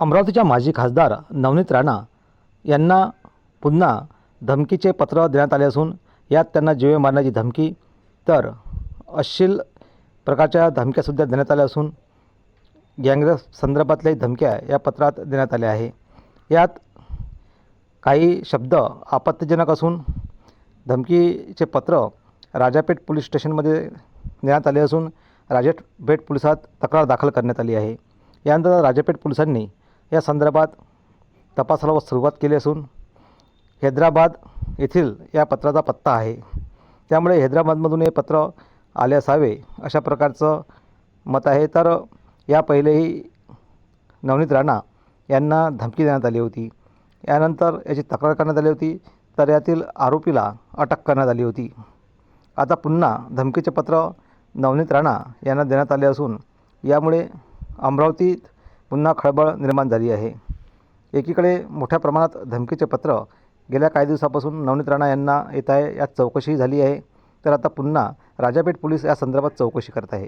अमरावतीच्या माजी खासदार नवनीत राणा यांना पुन्हा धमकीचे पत्र देण्यात आले असून यात त्यांना जीवे मारण्याची धमकी तर अश्लील प्रकारच्या धमक्यासुद्धा देण्यात आल्या असून गँगरेस संदर्भातल्याही धमक्या या पत्रात देण्यात आल्या आहे. यात काही शब्द आपत्तिजनक असून धमकीचे पत्र राजापेठ पोलीस स्टेशनमध्ये देण्यात आले असून राजापेठ पोलिसात तक्रार दाखल करण्यात आली आहे. यानंतर राजापेठ पोलिसांनी या संदर्भात तपासाला सुरुवात केली असून हैदराबाद येथील या पत्राचा पत्ता आहे. त्यामुळे हैदराबादमधून हे पत्र आले असावे अशा प्रकारचं मत आहे. तर या पहिलेही नवनीत राणा यांना धमकी देण्यात आली होती. यानंतर याची तक्रार करण्यात आली होती. तर यातील आरोपीला अटक करण्यात आली होती. आता पुन्हा धमकीचे पत्र नवनीत राणा यांना देण्यात आले असून यामुळे अमरावतीत पुन्हा खळबळ निर्माण झाली आहे. एकीकडे मोठ्या प्रमाणात धमकीचे पत्र गेल्या काही दिवसापासून नवनीत राणा यांना येत आहे यात चौकशी झाली आहे. तर आता पुन्हा राजापेठ पोलीस या संदर्भात चौकशी करत आहे.